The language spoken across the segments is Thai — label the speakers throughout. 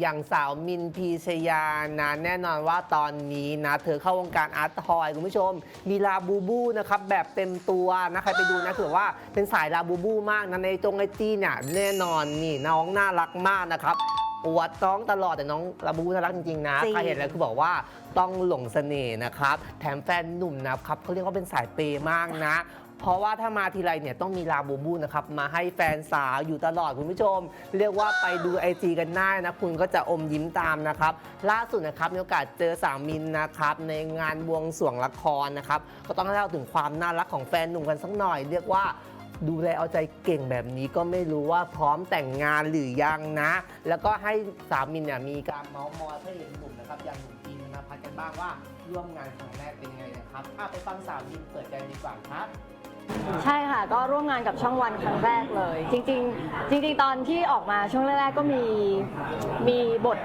Speaker 1: อย่างสาวมินพีชยานะแน่นอนว่าตอนนี้นะ เธอเข้าวงการอาร์ตทอยคุณผู้ชม มีลาบูบูนะครับ แบบเต็มตัวนะ ใครไปดูนะถือว่าเป็นสายลาบูบูมากนะในจงไอจีเนี่ยแน่นอนนี่น้องน่ารักมากนะครับอวดน้องตลอดแต่น้องลาบูบูน่ารักจริง ๆ นะ
Speaker 2: จริง
Speaker 1: ใครเห็นแล้วคือบอกว่าต้องหลงเสน่ห์นะครับ แถมแฟนหนุ่มนะครับเขาเรียกว่าเป็นสายเปย์มากนะ เพราะว่าถ้ามาทีไรเนี่ยต้องมีลาบูบูนะครับมาให้แฟนสาวอยู่ตลอดคุณผู้ชม เรียกว่าไปดูไอจีกันได้นะคุณก็จะอมยิ้มตามนะครับล่าสุดนะครับมีโอกาสเจอสาวมินนะครับในงานบวงสรวงละครนะครับก็ต้องเล่าถึงความน่ารักของแฟนหนุ่มกันสักหน่อย เรียกว่าดูแลเอาใจเก่งแบบนี้ก็ไม่รู้ว่าพร้อมแต่งงานหรือยังนะ แล้วก็ให้สามินเนี่ยมีการเมาส์มอยพระเอกหนุ่มนะครับอย่างหนุ่มจี นธนพัฒน์กันบ้างว่าร่วมงานครั้งแรกเป็นไงนะครับอะไปฟังสาวมินเปิดใจดีกว่าครับ
Speaker 2: ใช่ค่ะ ก็ร่วมงานกับช่องวันครั้งแรกเลย จริง ๆ จริง ๆ ตอนที่ออกมาช่วงแรกๆก็มีมีบท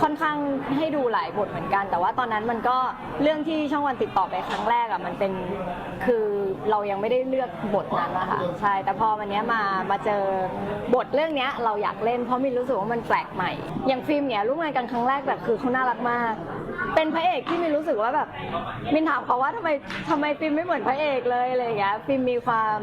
Speaker 2: ค่อนข้างให้ดูหลายบทเหมือนกัน แต่ว่าตอนนั้นมันก็เรื่องที่ช่องวันติดต่อไปครั้งแรกอะมันเป็นคือเรายังไม่ได้เลือกบทนั้นนะคะใช่แต่พอวันเนี้ยมามาเจอบทเรื่องเนี้ยเราอยากเล่นเพราะมินรู้สึกว่ามันแปลกใหม่ อย่างฟิล์มเนี่ยร่วมงานกันครั้งแรกแบบคือเขาน่ารักมาก เป็นพระเอกที่มินรู้สึกว่าแบบมินถามเขาว่าทำไมทำไมฟิล์มไม่เหมือนพระเอกเลยอะไรอย่างเงี้ยฟิล์มมีความ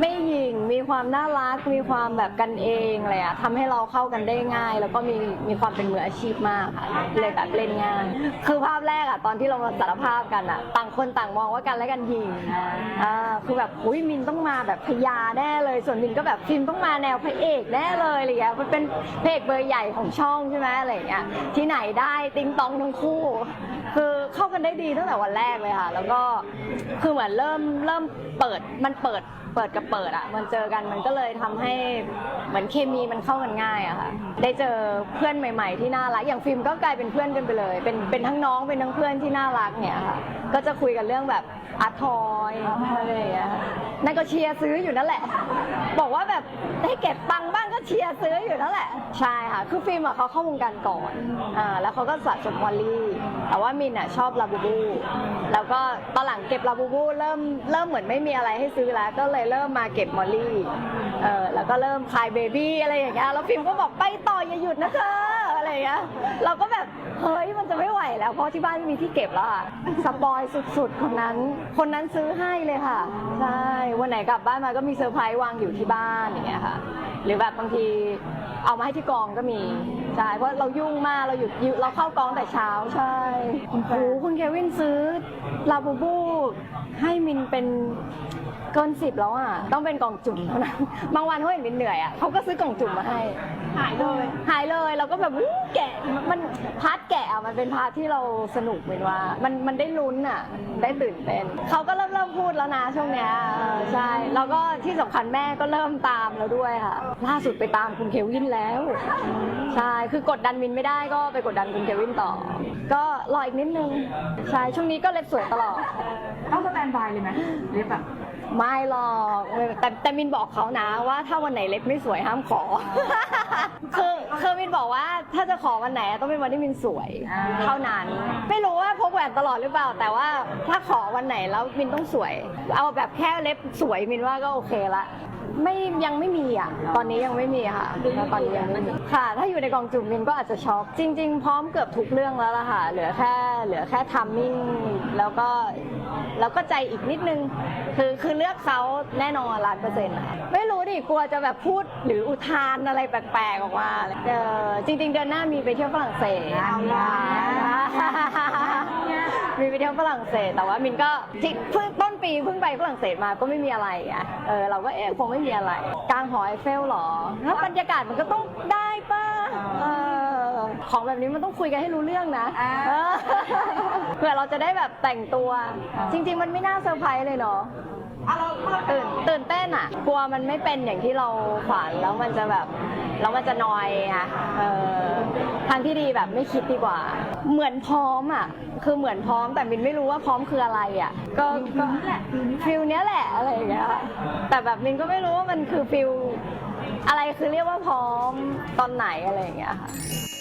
Speaker 2: ไม่หยิ่งมีความน่ารัก มีความแบบกันเองอะไรอะทำให้เราเข้ากันได้ง่าย แล้วก็มีมีความเป็นมืออาชีพมากค่ะเลยแบบเล่นง่ายคือภาพแรกอะตอนที่เรามาสารภาพกันอะต่างคนต่างมองว่ากันและกันหยิ่งอ่า คือแบบอุ้ยมินต้องมาแบบพยาแน่เลย ส่วนมินก็แบบฟิล์มต้องมาแนวพระเอกแน่เลยอะไรเงี้ยมันเป็นพระเอกเบอร์ใหญ่ของช่องใช่ไหมอะไรอย่างเงี้ยที่ไหนได้ติงตองทั้งคู่ คือเข้ากันได้ดีตั้งแต่วันแรกเลยค่ะ แล้วก็คือเหมือนเริ่มเริ่มเปิดมันเปิดเปิดกับเปิดอะมันเจอกันมันก็เลยทำให้เหมือนเคมีมันเข้ากันง่ายอะค่ะ ได้เจอเพื่อนใหม่ ๆ ที่น่ารักอย่างฟิล์มก็กลายเป็นเพื่อนกันไปเลย เป็นเป็นทั้งน้องเป็นทั้งเพื่อนที่น่ารักเนี่ยค่ะ ก็จะคุยกันเรื่องแบบอาทอยอะไรอย่างเงี้ยนั่นก็เชียร์ซื้ออยู่นั่นแหละ บอกว่าแบบให้เก็บตังค์บ้างก็เชียร์ซื้ออยู่นั่นแหละ ใช่ค่ะ คือฟิล์มอะเขาเข้าวงการก่อน อ่า แล้วเขาก็สะสมวอลลี่ แต่ว่ามินอะชอบลาบูบู แล้วก็ตอนหลังเก็บลาบูบูเริ่มเริ่มเหมือนไม่มีอะไรให้ซื้อแล้ว ก็เลยเริ่มมาเก็บมอลลี่ เออ แล้วก็เริ่มคลายเบบี้อะไรอย่างเงี้ย แล้วฟิล์มก็บอกไปต่ออย่าหยุดนะเธออะไรอย่างเงี้ย เราก็แบบ เฮ้ยมันจะไม่ไหวแล้วเพราะที่บ้านไม่มีที่เก็บแล้วอะสปอยสุดๆ คนนั้น คนนั้นซื้อให้เลยค่ะ ใช่ วันไหนกลับบ้านมาก็มีเซอร์ไพรส์วางอยู่ที่บ้านอย่างเงี้ยค่ะ หรือแบบบางทีเอามาให้ที่กองก็มี ใช่ เพราะเรายุ่งมากเราหยุดอยู่เราเข้ากองแต่เช้าใช่โอ้โหคุณเควินซื้อลาบูบูให้มินเป็นเกินสิบแล้วอะ ต้องเป็นกล่องจุ่มเท่านั้น บางวันเขาเห็นมินเหนื่อยอะเขาก็ซื้อ กล่องจุ่มมาให้ หายเลยหาย เราก็แบบอู้แกะมันพาร์ทแกะอะมันเป็นพาร์ทที่เราสนุกเป็นว่า มันมันได้ลุ้นอะได้ตื่นเต้นเขาก็เริ่มเริ่มพูดแล้วนะช่วงเนี้ยเออใช่แล้วก็ที่สำคัญแม่ก็เริ่มตามแล้วด้วยค่ะ ล่าสุดไปตามคุณเควินแล้ว ใช่คือกดดันมินไม่ได้ก็ไปกดดันคุณเควินต่อ ก็รออีกนิดนึงใช่ช่วงนี้ก็เล็บสวยตลอด
Speaker 3: ต้องสแตนบายเลยไหมเล็บแบบ
Speaker 2: ไม่หรอกแต่แต่มินบอกเขานะว่าถ้าวันไหนเล็บไม่สวยห้ามขอ คือคือมินบอกว่าถ้าจะขอวันไหนต้องเป็นวันที่มินสวย
Speaker 3: อ่า
Speaker 2: เท่านั้น ไม่รู้ว่าพกแหวนตลอดหรือเปล่า แต่ว่าถ้าขอวันไหนแล้วมินต้องสวย เอาแบบแค่เล็บสวยมินว่าก็โอเคละ ไม่ยังไม่มีอะ ตอนนี้ยังไม่มีค่ะตอนนี้ยังไม่มีค่ะ ถ้าอยู่ในกองจุ่มมินก็อาจจะช็อกจริง ๆ พร้อมเกือบทุกเรื่องแล้วล่ะค่ะ เหลือแค่เหลือแค่ทัมมิ่งแล้วก็แล้วก็ใจอีกนิดนึง คือคือเลือกเขาแน่นอนล้านเปอร์เซ็นต์ค่ะไม่รู้ดิกลัวจะแบบพูดหรืออุทานอะไรแปลกๆออกมาเออจริง ๆ เดือนหน้ามีไปเที่ยวฝรั่งเศส
Speaker 3: เอาล่ะ
Speaker 2: มีไปเที่ยวฝรั่งเศส แต่ว่ามินก็ที่เพิ่งต้นปีเพิ่งไปฝรั่งเศสมาก็ไม่มีอะไรอะเออเราก็เอ๊ะคงไม่มีอะไร กลางหอไอเฟลเหรอแล้วบรรยากาศมันก็ต้องได้ป่ะเออของแบบนี้มันต้องคุยกันให้รู้เรื่องนะ
Speaker 3: อ่า
Speaker 2: เออเผื่อเราจะได้แบบแต่งตัว จริง ๆ มันไม่น่าเซอร์ไพรส์เลยเนาะ
Speaker 3: อะเราเรา
Speaker 2: ตื่นตื่นเต้นอะ กลัวมันไม่เป็นอย่างที่เราฝันแล้วมันจะแบบแล้วมันจะนอยอะเออทางที่ดีแบบไม่คิดดีกว่า เหมือนพร้อมอะ คือเหมือนพร้อมแต่มินไม่รู้ว่าพร้อมคืออะไรอะ ก็ก็ฟิลเนี้ยแหละอะไรอย่างเงี้ยแต่แบบมินก็ไม่รู้ว่ามันคือฟิลอะไรคือเรียกว่าพร้อมตอนไหนอะไรอย่างเงี้ยค่ะ